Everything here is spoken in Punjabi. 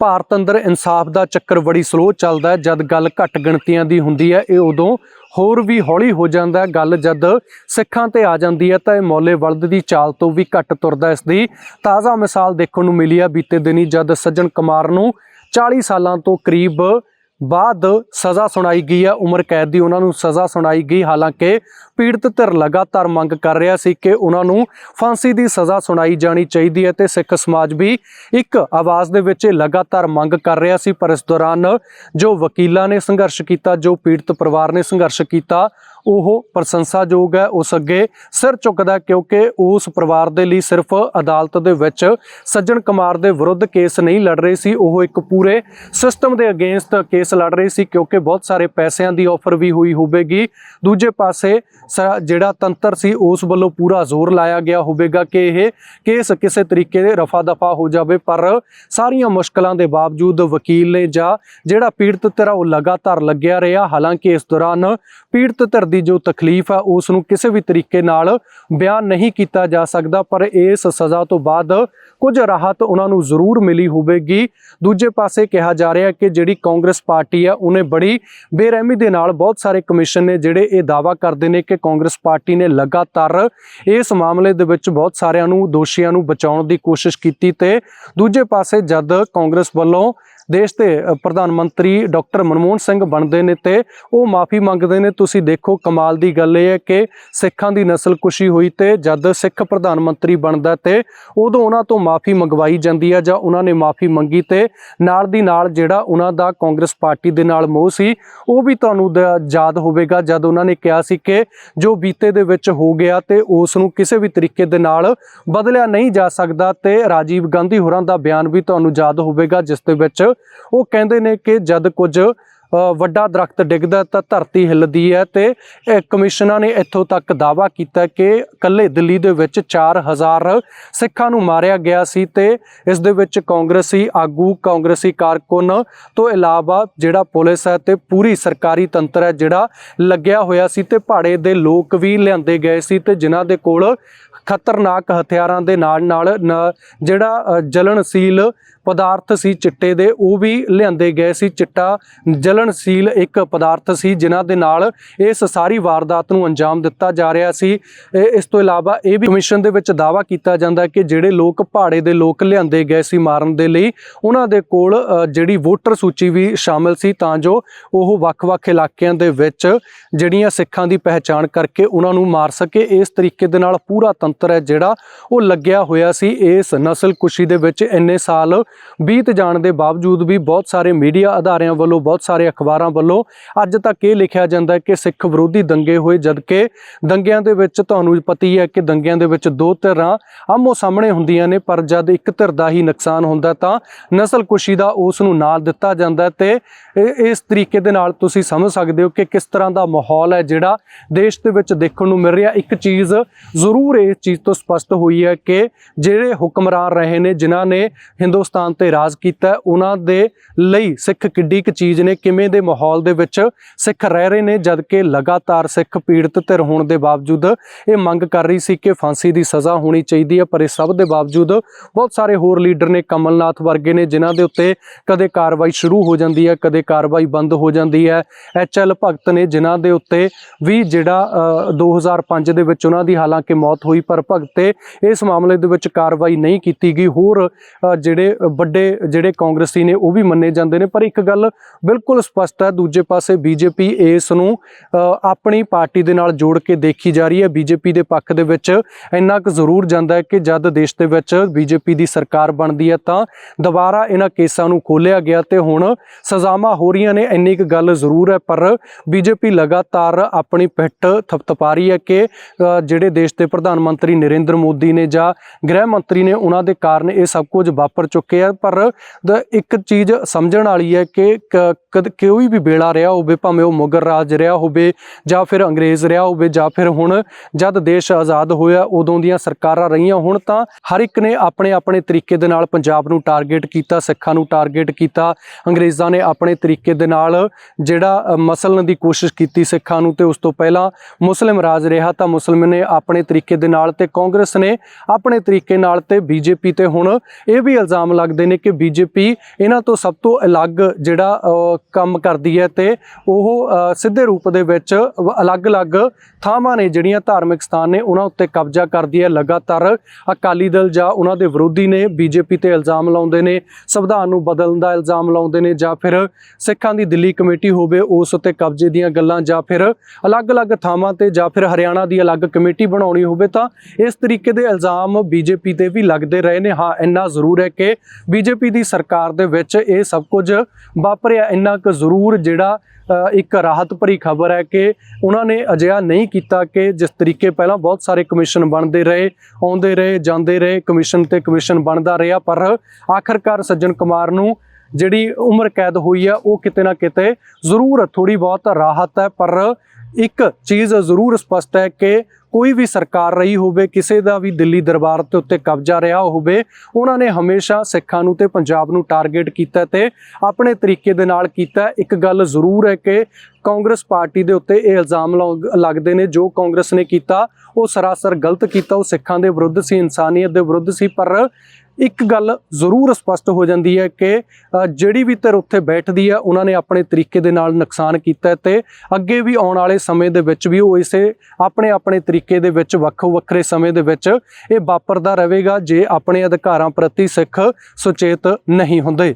ਭਾਰਤ ਅੰਦਰ ਇਨਸਾਫ ਦਾ ਚੱਕਰ ਬੜੀ ਸਲੋ ਚੱਲਦਾ ਹੈ। ਜਦ ਗੱਲ ਘੱਟ ਗਿਣਤੀਆਂ ਦੀ ਹੁੰਦੀ ਹੈ, ਇਹ ਉਦੋਂ ਹੋਰ ਵੀ ਹੌਲੀ ਹੋ ਜਾਂਦਾ ਹੈ। ਗੱਲ ਜਦ ਸਿੱਖਾਂ ਤੇ ਆ ਜਾਂਦੀ ਹੈ, ਤਾਂ ਇਹ ਮੌਲੇ ਵਲਦ ਦੀ ਚਾਲ ਤੋਂ ਵੀ ਘੱਟ ਤੁਰਦਾ ਇਸ ਦੀ ਤਾਜ਼ਾ ਮਿਸਾਲ ਦੇਖਣ ਨੂੰ ਮਿਲੀ ਹੈ ਬੀਤੇ ਦਿਨੀ, ਜਦ ਸੱਜਣ ਕੁਮਾਰ ਨੂੰ 40 ਸਾਲਾਂ ਤੋਂ ਕਰੀਬ ਬਾਅਦ ਸਜ਼ਾ ਸੁਣਾਈ ਗਈ ਹੈ। ਉਮਰ ਕੈਦ ਦੀ ਉਹਨਾਂ ਨੂੰ ਸਜ਼ਾ ਸੁਣਾਈ ਗਈ। ਹਾਲਾਂਕਿ ਪੀੜਤ ਧਿਰ ਲਗਾਤਾਰ ਮੰਗ ਕਰ ਰਿਹਾ ਸੀ ਕਿ ਉਹਨਾਂ ਨੂੰ ਫਾਂਸੀ ਦੀ ਸਜ਼ਾ ਸੁਣਾਈ ਜਾਣੀ ਚਾਹੀਦੀ ਹੈ ਤੇ ਸਿੱਖ ਸਮਾਜ ਵੀ ਇੱਕ ਆਵਾਜ਼ ਦੇ ਵਿੱਚ ਲਗਾਤਾਰ ਮੰਗ ਕਰ ਰਿਹਾ ਸੀ। ਪਰ ਇਸ ਦੌਰਾਨ ਜੋ ਵਕੀਲਾਂ ਨੇ ਸੰਘਰਸ਼ ਕੀਤਾ, ਜੋ ਪੀੜਤ ਪਰਿਵਾਰ ਨੇ ਸੰਘਰਸ਼ ਕੀਤਾ ਉਹ ਪ੍ਰਸ਼ੰਸਾਯੋਗ ਹੈ, ਉਸ ਅੱਗੇ ਸਿਰ ਝੁਕਦਾ ਕਿਉਂਕਿ ਉਸ ਪਰਿਵਾਰ ਦੇ ਲਈ ਸਿਰਫ ਅਦਾਲਤ ਦੇ ਵਿੱਚ ਸੱਜਣ ਕੁਮਾਰ ਦੇ ਵਿਰੁੱਧ ਕੇਸ ਨਹੀਂ ਲੜ ਰਹੇ ਸੀ, ਉਹ ਇੱਕ ਪੂਰੇ ਸਿਸਟਮ ਦੇ ਅਗੇਂਸਟ ਕੇਸ ਲੜ ਰਹੇ ਸੀ ਕਿਉਂਕਿ ਬਹੁਤ ਸਾਰੇ ਪੈਸਿਆਂ ਦੀ ਆਫਰ ਵੀ ਹੋਈ ਹੋਵੇਗੀ। ਦੂਜੇ ਪਾਸੇ ਸ- ਜਿਹੜਾ ਤੰਤਰ ਸੀ, ਉਸ ਵੱਲੋਂ ਪੂਰਾ ਜ਼ੋਰ ਲਾਇਆ ਗਿਆ ਹੋਵੇਗਾ ਕਿ ਇਹ ਕੇਸ ਕਿਸੇ ਤਰੀਕੇ ਦੇ ਰਫਾ ਦਫਾ ਹੋ ਜਾਵੇ, ਪਰ ਸਾਰੀਆਂ ਮੁਸ਼ਕਲਾਂ ਦੇ ਬਾਵਜੂਦ ਵਕੀਲ ਨੇ ਜਾਂ ਜਿਹੜਾ ਪੀੜਤ ਧਿਰ ਆ, ਉਹ ਲਗਾਤਾਰ ਲੱਗਿਆ ਰਿਹਾ। ਹਾਲਾਂਕਿ ਇਸ ਦੌਰਾਨ ਪੀੜਤ ਧਿਰ ਦੀ ਜੋ ਤਕਲੀਫ ਹੈ ਉਸ ਨੂੰ ਕਿਸੇ ਵੀ ਤਰੀਕੇ ਨਾਲ ਬਿਆਨ ਨਹੀਂ ਕੀਤਾ ਜਾ ਸਕਦਾ, ਪਰ ਇਸ ਸਜ਼ਾ ਤੋਂ ਬਾਅਦ ਕੁਝ ਰਾਹਤ ਉਹਨਾਂ ਨੂੰ ਜ਼ਰੂਰ ਮਿਲੀ ਹੋਵੇਗੀ। ਦੂਜੇ ਪਾਸੇ ਕਿਹਾ ਜਾ ਰਿਹਾ ਕਿ ਜਿਹੜੀ ਕਾਂਗਰਸ ਪਾਰਟੀ ਹੈ ਉਹਨੇ ਬੜੀ ਬੇਰਹਿਮੀ ਦੇ ਨਾਲ ਬਹੁਤ ਸਾਰੇ ਕਮਿਸ਼ਨ ਨੇ ਜਿਹੜੇ ਇਹ ਦਾਵਾ ਕਰਦੇ ਨੇ ਕਿ ਕਾਂਗਰਸ ਪਾਰਟੀ ਨੇ ਲਗਾਤਾਰ ਇਸ ਮਾਮਲੇ ਦੇ ਵਿੱਚ ਬਹੁਤ ਸਾਰਿਆਂ ਨੂੰ, ਦੋਸ਼ੀਆਂ ਨੂੰ ਬਚਾਉਣ ਦੀ ਕੋਸ਼ਿਸ਼ ਕੀਤੀ ਤੇ ਦੂਜੇ ਪਾਸੇ ਜਦ ਕਾਂਗਰਸ ਵੱਲੋਂ ਦੇਸ਼ ਦੇ ਪ੍ਰਧਾਨ ਮੰਤਰੀ ਡਾਕਟਰ ਮਨਮੋਹਨ ਸਿੰਘ ਬਣਦੇ ਨੇ ਤੇ ਉਹ ਮਾਫੀ ਮੰਗਦੇ ਨੇ। ਤੁਸੀਂ ਦੇਖੋ, ਕਮਾਲ ਦੀ ਗੱਲ ਇਹ ਹੈ ਕਿ ਸਿੱਖਾਂ ਦੀ ਨਸਲਕੁਸ਼ੀ ਹੋਈ ਤੇ ਜਦ ਸਿੱਖ ਪ੍ਰਧਾਨ ਮੰਤਰੀ ਬਣਦਾ ਹੈ ਤੇ ਉਦੋਂ ਉਹਨਾਂ ਤੋਂ ਮਾਫੀ ਮੰਗਵਾਈ ਜਾਂਦੀ ਹੈ ਜਾਂ ਉਹਨਾਂ ਨੇ ਮਾਫੀ ਮੰਗੀ ਤੇ ਨਾਲ ਦੀ ਨਾਲ ਜਿਹੜਾ ਉਹਨਾਂ ਦਾ ਕਾਂਗਰਸ ਪਾਰਟੀ ਦੇ ਨਾਲ ਮੋਹ ਸੀ, ਉਹ ਵੀ ਤੁਹਾਨੂੰ ਯਾਦ ਹੋਵੇਗਾ ਜਦ ਉਹਨਾਂ ਨੇ ਕਿਹਾ ਸੀ ਕਿ ਜੋ ਬੀਤੇ ਦੇ ਵਿੱਚ ਹੋ ਗਿਆ ਤੇ ਉਸ ਨੂੰ ਕਿਸੇ ਵੀ ਤਰੀਕੇ ਦੇ ਨਾਲ ਬਦਲਿਆ ਨਹੀਂ ਜਾ ਸਕਦਾ ਤੇ ਰਾਜੀਵ ਗਾਂਧੀ ਹੋਰਾਂ ਦਾ ਬਿਆਨ ਵੀ ਤੁਹਾਨੂੰ ਯਾਦ ਹੋਵੇਗਾ, ਜਿਸ ਦੇ ਵਿੱਚ ਉਹ ਕਹਿੰਦੇ ਨੇ ਕਿ ਜਦ ਕੁਝ ਵੱਡਾ ਦਰਖਤ ਡਿੱਗਦਾ ਤਾਂ ਧਰਤੀ ਹਿੱਲਦੀ ਹੈ ਤੇ ਕਮਿਸ਼ਨਾਂ ਨੇ ਇੱਥੋਂ ਤੱਕ ਦਾਵਾ ਕੀਤਾ ਕਿ ਕੱਲੇ ਦਿੱਲੀ ਦੇ ਵਿੱਚ 4000 ਸਿੱਖਾਂ ਨੂੰ ਮਾਰਿਆ ਗਿਆ ਸੀ ਤੇ ਇਸ ਦੇ ਵਿੱਚ ਕਾਂਗਰਸੀ ਆਗੂ ਕਾਂਗਰਸੀ ਕਾਰਕੁਨ ਤੋਂ ਇਲਾਵਾ ਜਿਹੜਾ ਪੁਲਿਸ ਹੈ ਤੇ ਪੂਰੀ ਸਰਕਾਰੀ ਤੰਤਰ ਹੈ ਜਿਹੜਾ ਲੱਗਿਆ ਹੋਇਆ ਸੀ ਤੇ ਪਹਾੜੇ ਦੇ ਲੋਕ ਵੀ ਲਿਆਂਦੇ ਗਏ ਸੀ ਤੇ ਜਿਨ੍ਹਾਂ ਦੇ ਕੋਲ ਖਤਰਨਾਕ ਹਥਿਆਰਾਂ ਦੇ ਨਾਲ ਨਾਲ ਜਿਹੜਾ ਅ, ਜਲਣਸ਼ੀਲ ਪਦਾਰਥ ਸੀ ਚਿੱਟੇ ਦੇ, ਉਹ ਵੀ ਲਿਆਂਦੇ ਗਏ ਸੀ ਚਿੱਟਾ। ਜਲਣਸ਼ੀਲ ਇੱਕ ਪਦਾਰਥ ਸੀ ਜਿਨ੍ਹਾਂ ਦੇ ਨਾਲ ਇਸ ਸਾਰੀ ਵਾਰਦਾਤ ਨੂੰ ਅੰਜਾਮ ਦਿੱਤਾ ਜਾ ਰਿਹਾ ਸੀ। ਇਹ- ਇਸ ਤੋਂ ਇਲਾਵਾ ਇਹ ਵੀ ਕਮਿਸ਼ਨ ਦੇ ਵਿੱਚ ਦਾਵਾ ਕੀਤਾ ਜਾਂਦਾ ਕਿ ਜਿਹੜੇ ਲੋਕ ਪਹਾੜੇ ਦੇ ਲੋਕ ਲਿਆਂਦੇ ਗਏ ਸੀ ਮਾਰਨ ਦੇ ਲਈ, ਉਹਨਾਂ ਦੇ ਕੋਲ ਜਿਹੜੀ ਵੋਟਰ ਸੂਚੀ ਵੀ ਸ਼ਾਮਿਲ ਸੀ ਤਾਂ ਜੋ ਉਹ ਵੱਖ-ਵੱਖ ਇਲਾਕਿਆਂ ਦੇ ਵਿੱਚ ਜਿਹੜੀਆਂ ਸਿੱਖਾਂ ਦੀ ਪਹਿਚਾਣ ਕਰਕੇ ਉਹਨਾਂ ਨੂੰ ਮਾਰ ਸਕੇ। ਇਸ ਤਰੀਕੇ ਦੇ ਨਾਲ ਪੂਰਾ ਤੰਤਰ ਹੈ ਜਿਹੜਾ ਉਹ ਲੱਗਿਆ ਹੋਇਆ ਸੀ। ਇਸ ਨਸਲਕੁਸ਼ੀ ਦੇ ਵਿੱਚ ਇੰਨੇ ਸਾਲ ਬੀਤ ਜਾਣ ਦੇ ਬਾਵਜੂਦ ਵੀ ਬਹੁਤ ਸਾਰੇ ਮੀਡੀਆ ਅਦਾਰਿਆਂ ਵੱਲੋਂ, ਬਹੁਤ ਸਾਰੇ ਅਖਬਾਰਾਂ ਵੱਲੋਂ ਅੱਜ ਤੱਕ ਇਹ ਲਿਖਿਆ ਜਾਂਦਾ ਕਿ ਸਿੱਖ ਵਿਰੋਧੀ ਦੰਗੇ ਹੋਏ, ਜਦਕਿ ਦੰਗਿਆਂ ਦੇ ਵਿੱਚ ਤੁਹਾਨੂੰ ਪਤੀ ਹੈ ਕਿ ਦੰਗਿਆਂ ਦੇ ਵਿੱਚ ਦੋ ਧਿਰਾਂ ਆਮੋ ਸਾਹਮਣੇ ਹੁੰਦੀਆਂ ਨੇ, ਪਰ ਜਦ ਇੱਕ ਧਿਰ ਦਾ ਹੀ ਨੁਕਸਾਨ ਹੁੰਦਾ ਤਾਂ ਨਸਲਕੁਸ਼ੀ ਦਾ ਉਸ ਨੂੰ ਨਾਲ ਦਿੱਤਾ ਜਾਂਦਾ ਹੈ ਤੇ ਇਹ- ਇਸ ਤਰੀਕੇ ਦੇ ਨਾਲ ਤੁਸੀਂ ਸਮਝ ਸਕਦੇ ਹੋ ਕਿ ਕਿਸ ਤਰ੍ਹਾਂ ਦਾ ਮਾਹੌਲ ਹੈ ਜਿਹੜਾ ਦੇਸ਼ ਦੇ ਵਿੱਚ ਦੇਖਣ ਨੂੰ ਮਿਲ ਰਿਹਾ। ਇੱਕ ਚੀਜ਼ ਜ਼ਰੂਰ ਇਸ ਚੀਜ਼ ਤੋਂ ਸਪਸ਼ਟ ਹੋਈ ਹੈ ਕਿ ਜਿਹੜੇ ਹੁਕਮਰਾਨ ਰਹੇ ਨੇ, ਜਿਨ੍ਹਾਂ ਨੇ ਹਿੰਦੁਸਤਾਨ ਤੇ ਰਾਜ ਕੀਤਾ ਉਹਨਾਂ ਦੇ ਲਈ ਸਿੱਖ ਕਿੱਡੀ ਕੁ ਚੀਜ਼ ਨੇ ਕਿਵੇਂ ਦੇ ਮਾਹੌਲ ਦੇ ਵਿੱਚ ਸਿੱਖ ਰਹਿ ਰਹੇ ਨੇ ਜਦਕਿ ਲਗਾਤਾਰ ਸਿੱਖ ਪੀੜਤ ਧਿਰ ਹੋਣ ਦੇ ਬਾਵਜੂਦ ਇਹ ਮੰਗ ਕਰ ਰਹੀ ਸੀ ਕਿ ਫਾਂਸੀ ਦੀ ਸਜ਼ਾ ਹੋਣੀ ਚਾਹੀਦੀ ਹੈ ਪਰ ਇਸ ਸਭ ਦੇ ਬਾਵਜੂਦ ਬਹੁਤ ਸਾਰੇ ਹੋਰ ਲੀਡਰ ਨੇ ਕਮਲਨਾਥ ਵਰਗੇ ਨੇ ਜਿਨ੍ਹਾਂ ਦੇ ਉੱਤੇ ਕਦੇ ਕਾਰਵਾਈ ਸ਼ੁਰੂ ਹੋ ਜਾਂਦੀ ਹੈ ਕਦੇ ਕਾਰਵਾਈ ਬੰਦ ਹੋ ਜਾਂਦੀ ਹੈ। ਐਚਐਲ ਭਗਤ ਨੇ ਜਿਨ੍ਹਾਂ ਦੇ ਉੱਤੇ ਵੀ ਜਿਹੜਾ ਅ, 2005 ਦੇ ਵਿੱਚ ਉਹਨਾਂ ਦੀ ਹਾਲਾਂਕਿ ਮੌਤ ਹੋਈ ਪਰ ਭਗਤੇ ਇਸ ਮਾਮਲੇ ਦੇ ਵਿੱਚ ਕਾਰਵਾਈ ਨਹੀਂ ਕੀਤੀ ਗਈ। ਹੋਰ ਜਿਹੜੇ ਵੱਡੇ ਜਿਹੜੇ ਕਾਂਗਰਸੀ ਨੇ ਉਹ ਵੀ ਮੰਨੇ ਜਾਂਦੇ ਨੇ, ਪਰ ਇੱਕ ਗੱਲ ਬਿਲਕੁਲ ਸਪਸ਼ਟ ਹੈ, ਦੂਜੇ ਪਾਸੇ ਬੀਜੇਪੀ ਇਸ ਨੂੰ ਆਪਣੀ ਪਾਰਟੀ ਦੇ ਨਾਲ ਜੋੜ ਕੇ ਦੇਖੀ ਜਾ ਰਹੀ ਹੈ। ਬੀਜੇਪੀ ਦੇ ਪੱਖ ਦੇ ਵਿੱਚ ਇੰਨਾ ਕੁ ਜ਼ਰੂਰ ਜਾਂਦਾ ਹੈ ਕਿ ਜਦ ਦੇਸ਼ ਦੇ ਵਿੱਚ ਬੀਜੇਪੀ ਦੀ ਸਰਕਾਰ ਬਣਦੀ ਹੈ ਤਾਂ ਦੁਬਾਰਾ ਇਹਨਾਂ ਕੇਸਾਂ ਨੂੰ ਖੋਲਿਆ ਗਿਆ ਤੇ ਹੁਣ ਸਜ਼ਾਵਾਂ ਹੋ ਰਹੀਆਂ ਨੇ, ਇੰਨੀ ਕੁ ਗੱਲ ਜ਼ਰੂਰ ਹੈ। ਪਰ ਬੀਜੇਪੀ ਲਗਾਤਾਰ ਆਪਣੀ ਪਿੱਠ ਥਪਥਪਾ ਰਹੀ ਹੈ ਕਿ ਜਿਹੜੇ ਦੇਸ਼ ਦੇ ਪ੍ਰਧਾਨ ਮੰਤਰੀ ਨਰਿੰਦਰ ਮੋਦੀ ਨੇ ਜਾਂ ਗ੍ਰਹਿ ਮੰਤਰੀ ਨੇ, ਉਹਨਾਂ ਦੇ ਕਾਰਨ ਇਹ ਸਭ ਕੁਝ ਵਾਪਰ ਚੁੱਕੇ ਆ ਪਰ ਦ- ਇੱਕ ਚੀਜ਼ ਸਮਝਣ ਵਾਲੀ ਹੈ ਕਿ ਕਦ ਕੋਈ ਵੀ ਵੇਲਾ ਰਿਹਾ ਹੋਵੇ ਭਾਵੇਂ ਉਹ ਮੁਗਲ ਰਾਜ ਰਿਹਾ ਹੋਵੇ ਜਾਂ ਫਿਰ ਅੰਗਰੇਜ਼ ਰਿਹਾ ਹੋਵੇ ਜਾਂ ਫਿਰ ਹੁਣ ਜਦ ਦੇਸ਼ ਆਜ਼ਾਦ ਹੋਇਆ ਉਦੋਂ ਦੀਆਂ ਸਰਕਾਰਾਂ ਰਹੀਆਂ ਹੁਣ ਤਾਂ ਹਰ ਇੱਕ ਨੇ ਆਪਣੇ ਆਪਣੇ ਤਰੀਕੇ ਦੇ ਨਾਲ ਪੰਜਾਬ ਨੂੰ ਟਾਰਗੇਟ ਕੀਤਾ ਸਿੱਖਾਂ ਨੂੰ ਟਾਰਗੇਟ ਕੀਤਾ ਅੰਗਰੇਜ਼ਾਂ ਨੇ ਆਪਣੇ ਤਰੀਕੇ ਦੇ ਨਾਲ ਜਿਹੜਾ ਅ, ਮਸਲਣ ਦੀ ਕੋਸ਼ਿਸ਼ ਕੀਤੀ ਸਿੱਖਾਂ ਨੂੰ ਤੇ ਉਸ ਤੋਂ ਪਹਿਲਾਂ ਮੁਸਲਿਮ ਰਾਜ ਰਿਹਾ ਤਾਂ ਮੁਸਲਿਮ ਨੇ ਆਪਣੇ ਤਰੀਕੇ ਦੇ ਨਾਲ ਤੇ ਕਾਂਗਰਸ ਨੇ ਆਪਣੇ ਤਰੀਕੇ ਨਾਲ ਤੇ ਬੀਜੇਪੀ ਤੇ ਹੁਣ ਇਹ ਵੀ ਇਲਜ਼ਾਮ ਲੱਗਦਾ ਸਕਦੇ ਨੇ ਕਿ ਬੀਜੇਪੀ ਇਹਨਾਂ ਤੋਂ ਸਭ ਤੋਂ ਅਲੱਗ ਜਿਹੜਾ ਕੰਮ ਕਰਦੀ ਹੈ ਤੇ ਉਹ ਸਿੱਧੇ ਰੂਪ ਦੇ ਵਿੱਚ ਅਲੱਗ-ਅਲੱਗ ਥਾਵਾਂ ਨੇ ਜਿਹੜੀਆਂ ਧਾਰਮਿਕ ਸਥਾਨ ਨੇ ਉਹਨਾਂ ਉੱਤੇ ਕਬਜ਼ਾ ਕਰਦੀ ਹੈ। ਲਗਾਤਾਰ ਅਕਾਲੀ ਦਲ ਜਾਂ ਉਹਨਾਂ ਦੇ ਵਿਰੋਧੀ ਨੇ ਬੀਜੇਪੀ ਤੇ ਇਲਜ਼ਾਮ ਲਾਉਂਦੇ ਨੇ, ਸੰਵਿਧਾਨ ਨੂੰ ਬਦਲਣ ਦਾ ਇਲਜ਼ਾਮ ਲਾਉਂਦੇ ਨੇ ਜਾਂ ਫਿਰ ਸਿੱਖਾਂ ਦੀ ਦਿੱਲੀ ਕਮੇਟੀ ਹੋਵੇ ਉਸ ਉੱਤੇ ਕਬਜ਼ੇ ਦੀਆਂ ਗੱਲਾਂ ਜਾਂ ਫਿਰ ਅਲੱਗ-ਅਲੱਗ ਥਾਵਾਂ ਤੇ ਜਾਂ ਫਿਰ ਹਰਿਆਣਾ ਦੀ ਅਲੱਗ ਕਮੇਟੀ ਬਣਾਉਣੀ ਹੋਵੇ ਤਾਂ ਇਸ ਤਰੀਕੇ ਦੇ ਇਲਜ਼ਾਮ ਬੀਜੇਪੀ ਤੇ ਵੀ ਲੱਗਦੇ ਰਹੇ ਨੇ। ਹਾਂ, ਇੰਨਾ ਜ਼ਰੂਰ ਹੈ ਕਿ ਬੀਜੇਪੀ ਦੀ ਸਰਕਾਰ ਦੇ ਵਿੱਚ ਇਹ ਸਭ ਕੁਝ ਵਾਪਰਿਆ। ਇੰਨਾ ਕੁ ਜ਼ਰੂਰ ਜਿਹੜਾ ਇੱਕ ਰਾਹਤ ਭਰੀ ਖਬਰ ਹੈ ਕਿ ਉਹਨਾਂ ਨੇ ਅਜਿਹਾ ਨਹੀਂ ਕੀਤਾ ਕਿ ਜਿਸ ਤਰੀਕੇ ਪਹਿਲਾਂ ਬਹੁਤ ਸਾਰੇ ਕਮਿਸ਼ਨ ਬਣਦੇ ਰਹੇ, ਆਉਂਦੇ ਰਹੇ, ਜਾਂਦੇ ਰਹੇ, ਕਮਿਸ਼ਨ ਤੇ ਕਮਿਸ਼ਨ ਬਣਦਾ ਰਿਹਾ, ਪਰ ਆਖਰਕਾਰ ਸੱਜਣ ਕੁਮਾਰ ਨੂੰ ਜਿਹੜੀ ਉਮਰ ਕੈਦ ਹੋਈ ਹੈ, ਉਹ ਕਿਤੇ ਨਾ ਕਿਤੇ ਜ਼ਰੂਰ ਥੋੜੀ ਬਹੁਤ ਰਾਹਤ ਹੈ। ਪਰ ਇੱਕ ਚੀਜ਼ ਜ਼ਰੂਰ ਸਪਸ਼ਟ ਹੈ ਕਿ ਕੋਈ ਵੀ ਸਰਕਾਰ ਰਹੀ ਹੋਵੇ, ਕਿਸੇ ਦਾ ਵੀ ਦਿੱਲੀ ਦਰਬਾਰ ਤੇ ਉੱਤੇ ਕਬਜ਼ਾ ਰਿਹਾ ਹੋਵੇ, ਉਹਨਾਂ ਨੇ ਹਮੇਸ਼ਾ ਸਿੱਖਾਂ ਨੂੰ ਤੇ ਪੰਜਾਬ ਨੂੰ ਟਾਰਗੇਟ ਕੀਤਾ ਤੇ ਆਪਣੇ ਤਰੀਕੇ ਦੇ ਨਾਲ ਕੀਤਾ। ਇੱਕ ਗੱਲ ਜ਼ਰੂਰ ਹੈ ਕਿ ਕਾਂਗਰਸ ਪਾਰਟੀ ਦੇ ਉੱਤੇ ਇਹ ਇਲਜ਼ਾਮ ਲਾਉ- ਲੱਗਦੇ ਨੇ, ਜੋ ਕਾਂਗਰਸ ਨੇ ਕੀਤਾ, ਉਹ ਸਰਾਸਰ ਗਲਤ ਕੀਤਾ। ਉਹ ਸਿੱਖਾਂ ਦੇ ਵਿਰੁੱਧ ਸੀ, ਇਨਸਾਨੀਅਤ ਦੇ ਵਿਰੁੱਧ ਸੀ, ਪਰ ਇੱਕ ਗੱਲ ਜ਼ਰੂਰ ਸਪਸ਼ਟ ਹੋ ਜਾਂਦੀ ਹੈ ਕਿ ਜਿਹੜੀ ਵੀ ਧਿਰ ਉੱਥੇ ਬੈਠਦੀ ਹੈ ਉਹਨਾਂ ਨੇ ਆਪਣੇ ਤਰੀਕੇ ਦੇ ਨਾਲ ਨੁਕਸਾਨ ਕੀਤਾ ਹੈ ਤੇ ਅੱਗੇ ਵੀ ਆਉਣ ਵਾਲੇ ਸਮੇਂ ਦੇ ਵਿੱਚ ਵੀ ਉਹ ਇਸੇ ਆਪਣੇ ਆਪਣੇ ਤਰੀਕੇ ਦੇ ਵਿੱਚ ਵੱਖੋ ਵੱਖਰੇ ਸਮੇਂ ਦੇ ਵਿੱਚ ਇਹ ਵਾਪਰਦਾ ਰਹੇਗਾ ਜੇ ਆਪਣੇ ਅਧਿਕਾਰਾਂ ਪ੍ਰਤੀ ਸਿੱਖ ਸੁਚੇਤ ਨਹੀਂ ਹੁੰਦੇ।